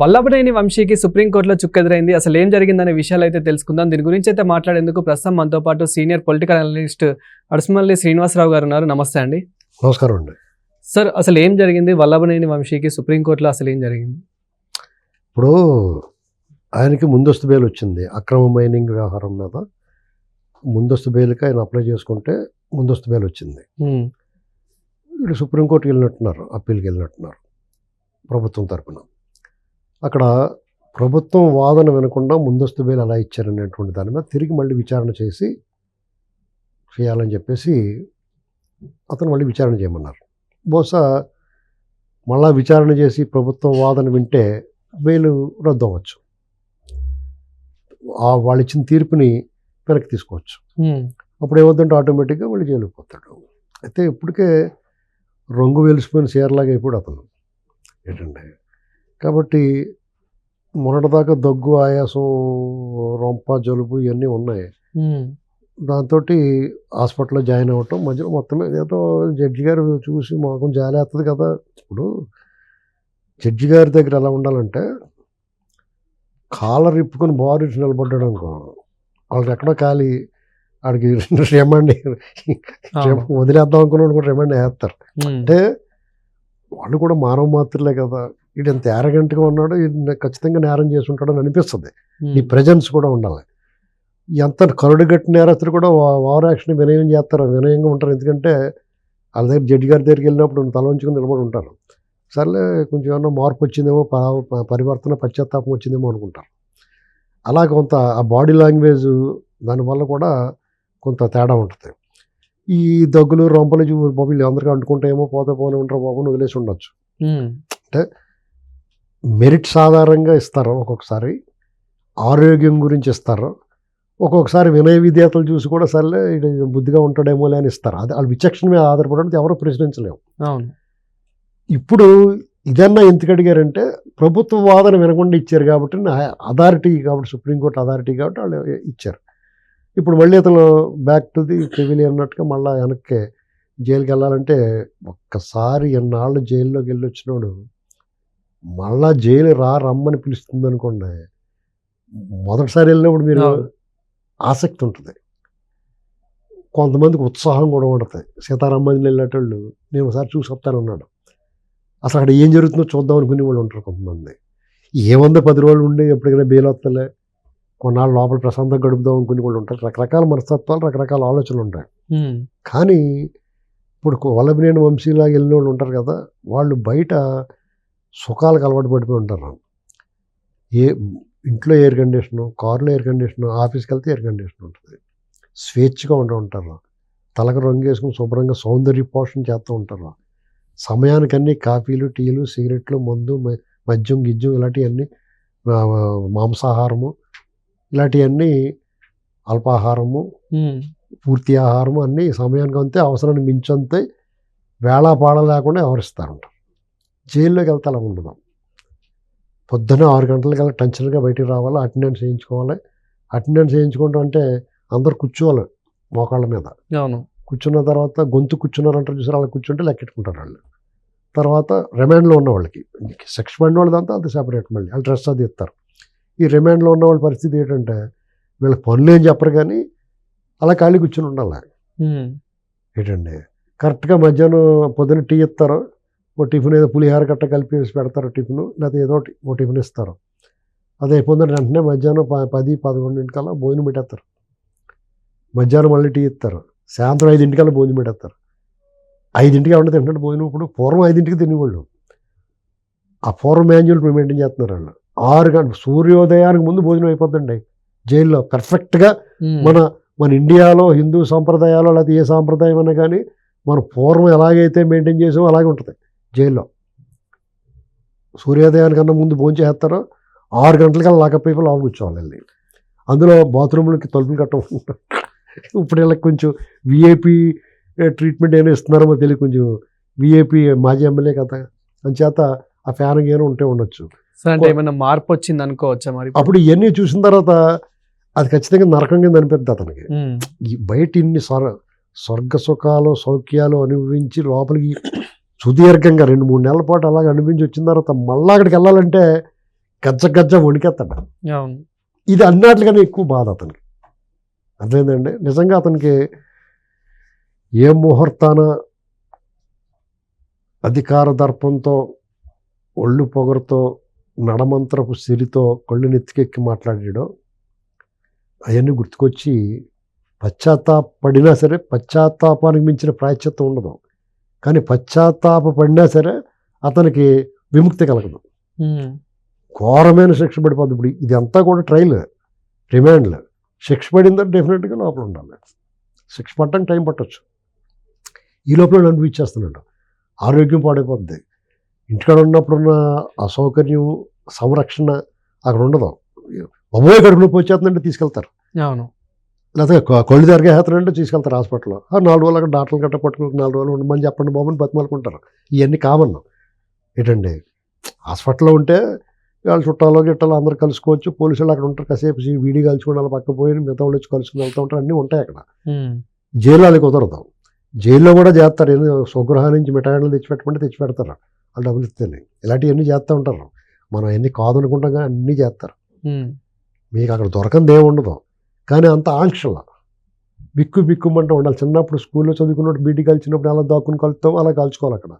వల్లభనేని వంశీకి సుప్రీంకోర్టులో చుక్కెదురైంది. అసలు ఏం జరిగిందనే విషయాలు అయితే తెలుసుకుందాం. దీని గురించి అయితే మాట్లాడేందుకు ప్రస్తుతం మనతో పాటు senior political analyst Adusumalli Srinivasarao గారు ఉన్నారు. నమస్తే అండి. నమస్కారం అండి. సార్ అసలు ఏం జరిగింది? వల్లభనేని వంశీకి సుప్రీంకోర్టులో అసలు ఏం జరిగింది? ఇప్పుడు ఆయనకి ముందస్తు బెయిల్ వచ్చింది. అక్రమ మైనింగ్ వ్యవహారం మీద ముందస్తు బెయిల్కి ఆయన అప్లై చేసుకుంటే ముందస్తు బెయిల్ వచ్చింది. వీళ్ళు సుప్రీంకోర్టుకి వెళ్ళినట్టున్నారు. అప్పీల్కి వెళ్ళినట్టున్నారు. ప్రభుత్వం తరపున. అక్కడ ప్రభుత్వం వాదన వినకుండా ముందస్తు బెయిల్ ఎలా ఇచ్చారనేటువంటి దాని మీద తిరిగి మళ్ళీ విచారణ చేసి చేయాలని చెప్పేసి అతను మళ్ళీ విచారణ చేయమన్నారు. బహుశా మళ్ళా విచారణ చేసి ప్రభుత్వం వాదన వింటే బెయిల్ రద్దు అవ్వచ్చు ఆ వాళ్ళు ఇచ్చిన తీర్పుని వెనక్కి తీసుకోవచ్చు. అప్పుడు ఏమవుతుంటే ఆటోమేటిక్గా వాళ్ళు జైలుకి పోతాడు. అయితే ఇప్పటికే రంగు వెలిసిపోయిన చీరలాగా అయిపోయాడు అతను. ఏంటంటే కాబట్టి మొన్నటిదాకా దగ్గు ఆయాసం రొంప జలుబు ఇవన్నీ ఉన్నాయి. దాంతో హాస్పిటల్లో జాయిన్ అవ్వటం మధ్యలో మొత్తం ఏదో జడ్జి గారు చూసి మాకు జాలేస్తుంది కదా. ఇప్పుడు జడ్జి గారి దగ్గర ఎలా ఉండాలంటే కాలర్ ఇప్పుకొని బారు నిలబడ్డాడు అనుకో వాళ్ళకి ఎక్కడో ఖాళీ ఆడికి రిమాండ్. వదిలేద్దాం అనుకున్నాడు కూడా రిమాండ్ వేస్తారు అంటే వాళ్ళు కూడా మానవ మాత్రలే కదా. వీడు ఎంత యారగెంట్గా ఉన్నాడో ఖచ్చితంగా నేరం చేసి ఉంటాడని అనిపిస్తుంది. ఈ ప్రజెన్స్ కూడా ఉండాలి. ఎంత కరుడుగట్టిన నేరస్తులు కూడా ఓవర్ యాక్షన్ వినయం చేస్తారు వినయంగా ఉంటారు. ఎందుకంటే వాళ్ళ దగ్గర జడ్జి గారి దగ్గరికి వెళ్ళినప్పుడు తల ఉంచుకుని నిలబడి ఉంటారు. సర్లే కొంచెం ఏమన్నా మార్పు వచ్చిందేమో పరివర్తన పశ్చాత్తాపం వచ్చిందేమో అనుకుంటారు. అలా కొంత ఆ బాడీ లాంగ్వేజ్ దానివల్ల కూడా కొంత తేడా ఉంటుంది. ఈ దగ్గులు రొంపలు బాబు వీళ్ళు అందరికీ అంటుకుంటాయేమో పోతే పోనే ఉంటారు బాబు వదిలేసి ఉండొచ్చు. ఉమ్, మెరిట్స్ ఆధారంగా ఇస్తారు ఒక్కొక్కసారి. ఆరోగ్యం గురించి ఇస్తారు. ఒక్కొక్కసారి వినయ విధేతలు చూసి కూడా సర్లే బుద్ధిగా ఉంటాడేమో అని ఇస్తారు. అది వాళ్ళ విచక్షణ మీద ఆధారపడి ఎవరు ప్రశ్నించలేము. అవును. ఇప్పుడు ఇదన్నా ఎందుకు అడిగారంటే ప్రభుత్వ వాదన వినకుండా ఇచ్చారు కాబట్టి అథారిటీ కాబట్టి సుప్రీంకోర్టు అథారిటీ కాబట్టి వాళ్ళు ఇచ్చారు. ఇప్పుడు మళ్ళీ అతను బ్యాక్ టు ది పెవిలియన్ అన్నట్టుగా మళ్ళీ వెనక్కి జైలుకి వెళ్ళాలంటే ఒక్కసారి ఎన్నాళ్ళు జైల్లోకి వెళ్ళి వచ్చినోడు మళ్ళా జైలు రా రమ్మని పిలుస్తుంది అనుకోండి మొదటిసారి వెళ్ళినప్పుడు మీరు. ఆసక్తి ఉంటుంది. కొంతమందికి ఉత్సాహం కూడా ఉంటుంది. సీతారామని వెళ్ళేటోళ్ళు నేను ఒకసారి చూసి వస్తానన్నాడు అసలు అక్కడ ఏం జరుగుతుందో చూద్దాం అనుకునే వాళ్ళు ఉంటారు కొంతమంది. ఏముందో పది రోజులు ఉండి ఎప్పటికైనా బెయిల్ వస్తలే కొన్నాళ్ళు లోపల ప్రశాంతంగా గడుపుదాం అనుకునే వాళ్ళు ఉంటారు. రకరకాల మనస్తత్వాలు రకరకాల ఆలోచనలు ఉంటాయి. కానీ ఇప్పుడు వల్లభనేని వంశీలాగా వెళ్ళిన వాళ్ళు ఉంటారు కదా వాళ్ళు బయట సుఖాలకు అలవాటు పడిపోయి ఉంటారు ఏ ఇంట్లో ఎయిర్ కండిషను కారులో ఎయిర్ కండిషను ఆఫీస్కి వెళ్తే ఎయిర్ కండిషన్ ఉంటుంది. స్వేచ్ఛగా ఉంటూ ఉంటారు తలకు రంగు వేసుకుని శుభ్రంగా సౌందర్య పోషణ చేస్తూ ఉంటారు సమయానికి అన్ని కాఫీలు టీలు సిగరెట్లు మందు మద్యం గిజ్జం ఇలాంటివన్నీ మాంసాహారము ఇలాంటివన్నీ అల్పాహారము పూర్తి ఆహారం అన్నీ సమయానికి అంతే అవసరానికి మించంతే వేళా పాడ లేకుండా వ్యవహరిస్తారంట జైల్లోకి వెళ్తే అలా ఉండదు పొద్దున్న ఆరు గంటలకల్లా టెన్షన్గా బయటికి రావాలి అటెండెన్స్ చేయించుకోవాలి అటెండెన్స్ చేయించుకుంటాం అంటే అందరు కూర్చోవాలి మోకాళ్ళ మీద. అవును. కూర్చున్న తర్వాత గొంతు కూర్చున్నారంటారు చూసారు? అలా కూర్చుంటే లెక్కెట్టుకుంటారు వాళ్ళు. తర్వాత రిమాండ్లో ఉన్న వాళ్ళకి సెక్స్ బండి వాళ్ళదంతా అంత సెపరేట్ మళ్ళీ వాళ్ళు డ్రెస్ అది ఇస్తారు. ఈ రిమాండ్లో ఉన్న వాళ్ళ పరిస్థితి ఏంటంటే వీళ్ళకి పనులు ఏం చెప్పరు కానీ అలా ఖాళీ కూర్చుని ఉండాలి. ఏంటండి? కరెక్ట్గా మధ్యాహ్నం పొద్దున్న టీ ఇస్తారు. ఓ టిఫిన్ ఏదో పులిహార కట్ట కలిపి పెడతారు టిఫిన్ లేకపోతే ఏదో ఓ టిఫిన్ ఇస్తారు. అది అయిపోయిందంటే వెంటనే మధ్యాహ్నం ప- పది పదకొండింటికల్లా భోజనం పెట్టేస్తారు. మధ్యాహ్నం మళ్ళీ టీ ఇస్తారు. సాయంత్రం ఐదింటికల్లా భోజనం పెట్టేస్తారు. ఐదింటికి ఏమన్నా తింటాడు భోజనం ఇప్పుడు పూర్వం ఐదింటికి తినేవాళ్ళు. ఆ పూర్వం మాన్యువల్ మెయింటైన్ చేస్తున్నారు వాళ్ళు. ఆరు గంటలు సూర్యోదయానికి ముందు భోజనం అయిపోతుందండి జైల్లో పర్ఫెక్ట్గా మన మన ఇండియాలో హిందూ సాంప్రదాయాలు లేకపోతే ఏ సాంప్రదాయం అన్నా కానీ మన పూర్వం ఎలాగైతే మెయింటైన్ చేసామో అలాగే ఉంటుంది. జైల్లో. సూర్యోదయానికన్నా ముందు భోజనం చేస్తారో? ఆరు గంటలకల్లా లాకప్ అయిపోయి లోపల కూర్చోవాలి వెళ్ళి అందులో బాత్రూమ్లకి తలుపులు కట్టమంటారు ఇప్పుడు వీళ్ళకి కొంచెం విఐపి ట్రీట్మెంట్ ఏమైనా ఇస్తున్నారో తెలియదు. కొంచెం విఐపి మాజీ ఎమ్మెల్యే కదా అంచేత ఆ ఫ్యాన్ ఏమైనా ఉంటే ఉండొచ్చు. అంటే ఏమైనా మార్పు వచ్చింది అనుకోవచ్చా మరి? అప్పుడు ఇవన్నీ చూసిన తర్వాత అది ఖచ్చితంగా నరకం కింద అనిపిస్తుంది అతనికి. బయట ఇన్ని స్వర్ స్వర్గ సుఖాలు సౌఖ్యాలు అనుభవించి లోపలికి సుదీర్ఘంగా రెండు మూడు నెలల పాటు అలాగ అనిపించి వచ్చిన తర్వాత మళ్ళీ అక్కడికి వెళ్ళాలంటే గజ్జ గజ్జ వణికెత్తాడు అవును. ఇది అన్నిటికన్నా ఎక్కువ బాధ అతనికి. అర్థమైందండి? నిజంగా అతనికి ఏ ముహూర్తాన అధికార దర్పంతో ఒళ్ళు పొగరుతో నడమంత్రపు సిరితో కళ్ళు నెత్తికెక్కి మాట్లాడాడో అవన్నీ గుర్తుకొచ్చి పశ్చాత్తాపడినా సరే పశ్చాత్తాపానికి మించిన ప్రాయశ్చిత్తం ఉండదు. కానీ పశ్చాత్తాప పడినా సరే అతనికి విముక్తి కలగదు. ఘోరమైన శిక్ష పడిపోద్ది. ఇప్పుడు ఇదంతా కూడా ట్రైల్ రిమాండ్లు శిక్ష పడిందంటే డెఫినెట్గా లోపల ఉండాలి. శిక్ష పట్టడానికి టైం పట్టొచ్చు. ఈ లోపల అనిపించేస్తున్నాడు ఆరోగ్యం పాడైపోద్ది. ఇంటికాడ ఉన్నప్పుడున్న అసౌకర్యం సంరక్షణ అక్కడ ఉండదు. అమ్మోయ కడుపు నొప్పి వచ్చేస్తుందంటే తీసుకెళ్తారు. అవును. లేకపోతే కళ్ళు తిరగేస్తారంటే తీసుకెళ్తారు హాస్పిటల్లో. ఆ నాలుగు రోజులు అక్కడ డాక్టర్లు గట్ట పట్టుకుని నాలుగు రోజులు ఉండమని చెప్పండి బాబు అని బతిమాలుకుంటారు. ఇవన్నీ కామన్ ఏంటండి? హాస్పిటల్లో ఉంటే వాళ్ళ చుట్టాలు గిట్టాలు అందరూ కలుసుకోవచ్చు పోలీసులు అక్కడ ఉంటారు కాసేపు వీడి కలుసుకుని వాళ్ళ పక్క పోయి మిగతా వాళ్ళు వచ్చి కలుసుకుని వెళ్తూ ఉంటారు అన్నీ ఉంటాయి అక్కడ. జైల్లో వాళ్ళకి కుదరదు. జైల్లో కూడా చేస్తారు ఏదో స్వగృహం నుంచి మిఠాయిలు తెచ్చిపెట్టమంటే తెచ్చి పెడతారు వాళ్ళు డబ్బులు ఇస్తేనే. ఇలాంటివన్నీ చేస్తూ ఉంటారు. మనం అన్నీ కాదనుకుంటాం కానీ అన్నీ చేస్తారు. మీకు అక్కడ దొరకంది ఏమి ఉండదు. కానీ అంత ఆంక్షల. బిక్కు బిక్కుమంటూ ఉండాలి. చిన్నప్పుడు స్కూల్లో చదువుకున్నప్పుడు బీడీ కలిసినప్పుడు ఎలా దాక్కుని కలుపుతాం అలా కాల్చుకోవాలి అక్కడ.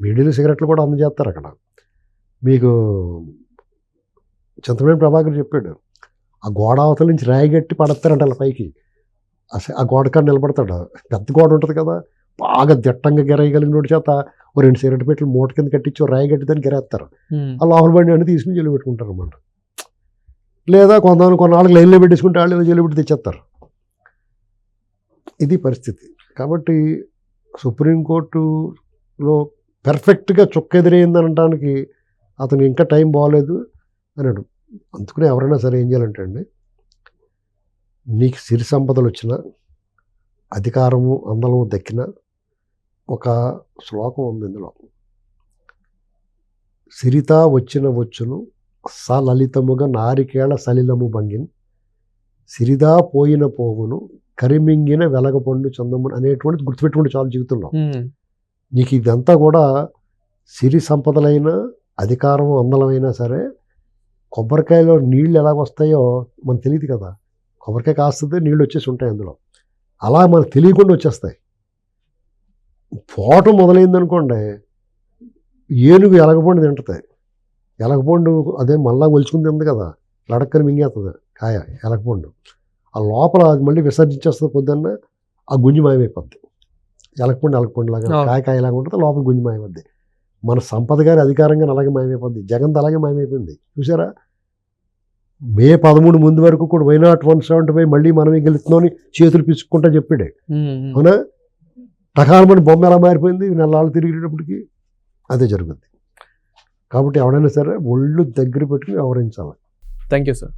బీడీలు సిగరెట్లు కూడా అందజేస్తారు అక్కడ. మీకు చింతమనేని ప్రభాకర్ చెప్పాడు ఆ గోడ అవతల నుంచి రాయిగట్టి పడతారంట అలా పైకి. అసలు ఆ గోడ కాడ నిలబడతాడు. పెద్ద గోడ ఉంటుంది కదా బాగా దిట్టంగా గిరాయగలిగినోడి చేత ఓ రెండు సిగరెట్ పెట్టి మూట కింద కట్టించి రాయి గట్టి దాన్ని గిరేస్తారు. ఆ లోపల బండి అన్ని తీసుకుని జైలు పెట్టుకుంటారు అన్నమాట లేదా కొంతమంది కొన్నాళ్ళకి లైన్లో పెట్టేసుకుంటే వాళ్ళు జైలు పెట్టి తెచ్చేస్తారు. ఇది పరిస్థితి. కాబట్టి సుప్రీంకోర్టులో పెర్ఫెక్ట్గా చుక్క అనడానికి అతను ఇంకా టైం బాగాలేదు అన్నాడు అందుకనే ఎవరైనా సరే ఏం చేయాలంటే అండి నీకు సిరి సంపదలు వచ్చిన అధికారము అందలము దక్కిన ఒక శ్లోకం ఉంది ఇందులో. సిరిత వచ్చిన వచ్చును సలలితముగా నారికేళ సలిలము భంగిన్. సిరిదా పోయిన పోవును కరిమింగిన వెలగపండు చందమును అనేటువంటిది గుర్తుపెట్టుకుంటే చాలు జీవితంలో. నీకు ఇదంతా కూడా సిరి సంపదలైన అధికారం అందలమైనా సరే కొబ్బరికాయలో నీళ్ళు ఎలాగ వస్తాయో మనకు తెలియదు కదా. కొబ్బరికాయ కాస్తుంది నీళ్ళు వచ్చేసి ఉంటాయి అందులో. అలా మనకు తెలియకుండా వచ్చేస్తాయి. పోవటం మొదలైందనుకోండి ఏనుగు ఎలగపండు తింటతాయి ఎలగపండు అదే మళ్ళా ఒలుచుకుని తింది కదా లడక్కని మింగేస్తుంది కాయ ఎలగపండు ఆ లోపల అది మళ్ళీ విసర్జించేస్తుంది పొద్దున్న ఆ గుంజి మాయమైపోద్ది. ఎలగపండు ఎలగపండు లాగా. కాయ కాయ లాగా ఉంటుంది లోపల గుంజి మాయమైద్ది. మన సంపద గారి అధికారంగా అలాగే మాయమైపోద్ది. జగన్ అలాగే మాయమైపోయింది. చూసారా మే పదమూడు ముందు వరకు కూడా వైనాట్ వన్ సెవెంటీ ఫైవ్ మళ్ళీ మనమే గెలుస్తున్నామని చేతులు పిసుక్కుంటా చెప్పాడే. అవునా? టకాలమని బొమ్మ ఎలా మారిపోయింది? నెలలు తిరిగేటప్పటికి అదే జరుగుద్ది. కాబట్టి ఎవడైనా సరే ఒళ్ళు దగ్గర పెట్టుకుని వ్యవహరించాలి. Thank you sir